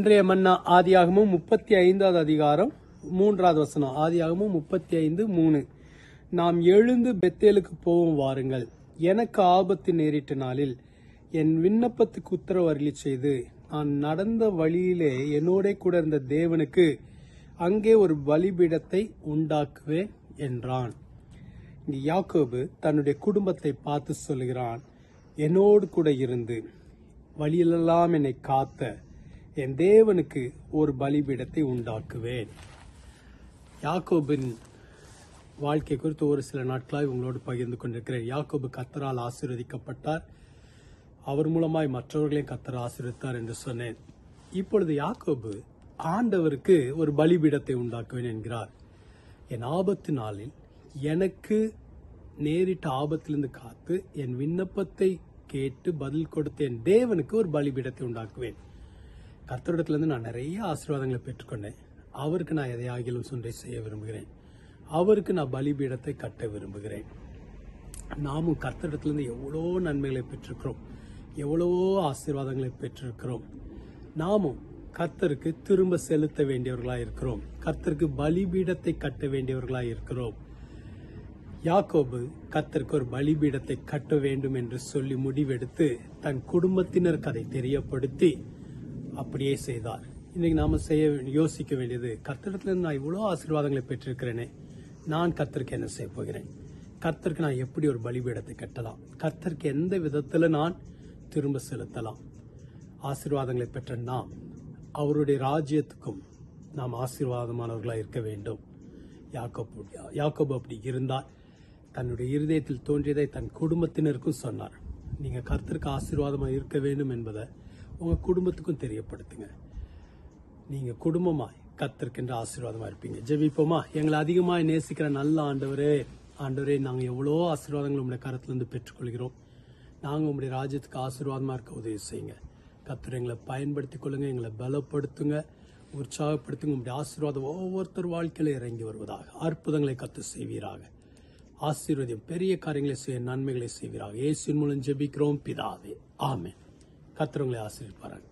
இன்றைய மன்னா ஆதியாகமும் முப்பத்தி ஐந்தாவது அதிகாரம் மூன்றாவது வசனம். ஆதியாகமும் முப்பத்தி ஐந்து மூணு. நாம் எழுந்து பெத்தேலுக்கு போவோம் வாருங்கள். எனக்கு ஆபத்து நேரிட்ட நாளில் என் விண்ணப்பத்துக்கு உத்தரவு அருளி செய்து நான் நடந்த வழியிலே என்னோட கூட இருந்த தேவனுக்கு அங்கே ஒரு பலிபீடத்தை உண்டாக்குவேன் என்றான். இங்கு யாக்கோபு தன்னுடைய குடும்பத்தை பார்த்து சொல்கிறான் என்னோடு கூட இருந்து வழியிலெல்லாம் என்னை காத்த என் தேவனுக்கு ஒரு பலிபீடத்தை உண்டாக்குவேன். யாக்கோபின் வாழ்க்கை குறித்து ஒரு சில நாட்களாக உங்களோடு பகிர்ந்து கொண்டிருக்கிறேன். யாக்கோபு கத்தரால் ஆசீர்வதிக்கப்பட்டார். அவர் மூலமாய் மற்றவர்களையும் கத்தர் ஆசீர்வித்தார் என்று சொன்னேன். இப்பொழுது யாக்கோபு ஆண்டவருக்கு ஒரு பலிபீடத்தை உண்டாக்குவேன் என்கிறார். என் ஆபத்து நாளில் எனக்கு நேரிட்ட ஆபத்திலிருந்து காத்து என் விண்ணப்பத்தை கேட்டு பதில் கொடுத்த என் தேவனுக்கு ஒரு பலிபீடத்தை உண்டாக்குவேன். கர்த்தரிடத்துலேருந்து நான் நிறைய ஆசீர்வாதங்களை பெற்றுக்கொண்டேன். அவருக்கு நான் எதையாகிலும் சொன்றை செய்ய விரும்புகிறேன். அவருக்கு நான் பலிபீடத்தை கட்ட விரும்புகிறேன். நாமும் கர்த்தரிடத்துலேருந்து எவ்வளோ நன்மைகளை பெற்றிருக்கிறோம் எவ்வளவோ ஆசீர்வாதங்களை பெற்றிருக்கிறோம். நாமும் கர்த்தருக்கு திரும்ப செலுத்த வேண்டியவர்களாக இருக்கிறோம். கர்த்தருக்கு பலிபீடத்தை கட்ட வேண்டியவர்களாக இருக்கிறோம். யாக்கோபு கத்தருக்கு ஒரு பலிபீடத்தை கட்ட வேண்டும் என்று சொல்லி முடிவெடுத்து தன் குடும்பத்தினருக்கு அதை தெரியப்படுத்தி அப்படியே செய்தார். இன்னைக்கு நாம செய்ய யோசிக்க வேண்டியது கர்த்தரிடத்துல நான் இவ்வளோ ஆசீர்வாதங்களை பெற்றிருக்கிறேனே நான் கர்த்தருக்கு என்ன செய்ய போகிறேன்? கர்த்தருக்கு நான் எப்படி ஒரு பலிபீடத்தை கட்டலாம்? கர்த்தருக்கு எந்த விதத்தில் நான் திரும்ப செலுத்தலாம்? ஆசீர்வாதங்களை பெற்ற நாம் அவருடைய ராஜ்யத்துக்கும் நாம் ஆசீர்வாதமானவர்களாக இருக்க வேண்டும். யாக்கோபு யாக்கோபு அப்படி இருந்தால் தன்னுடைய இருதயத்தில் தோன்றியதை தன் குடும்பத்தினருக்கும் சொன்னார். நீங்கள் கர்த்தருக்கு ஆசீர்வாதமாக இருக்க வேண்டும் என்பதை உங்கள் குடும்பத்துக்கும் தெரியப்படுத்துங்க. நீங்கள் குடும்பமாய் கத்திருக்கின்ற ஆசீர்வாதமாக இருப்பீங்க. ஜெபிப்போமா? எங்களை அதிகமாக நேசிக்கிற நல்ல ஆண்டவரே ஆண்டவரே நாங்கள் எவ்வளோ ஆசீர்வாதங்கள் உங்களுடைய கருத்துலேருந்து பெற்றுக்கொள்கிறோம். நாங்கள் உங்களுடைய ராஜ்யத்துக்கு ஆசீர்வாதமாக இருக்க உதவி செய்யுங்க. கத்திர எங்களை பயன்படுத்தி கொள்ளுங்க எங்களை பலப்படுத்துங்க உற்சாகப்படுத்துங்க. உங்களுடைய ஆசீர்வாதம் ஒவ்வொருத்தர் வாழ்க்கையில் இறங்கி வருவதாக. அற்புதங்களை கத்து செய்வீராக. ஆசீர்வதியம் பெரிய காரியங்களை செய்ய நன்மைகளை செய்வீராக. இயேசின் மூலம் ஜெபிக்கிறோம் பிதாவே. ஆமேன். கர்த்தர் உங்களை ஆசீர்வதிப்பாராங்க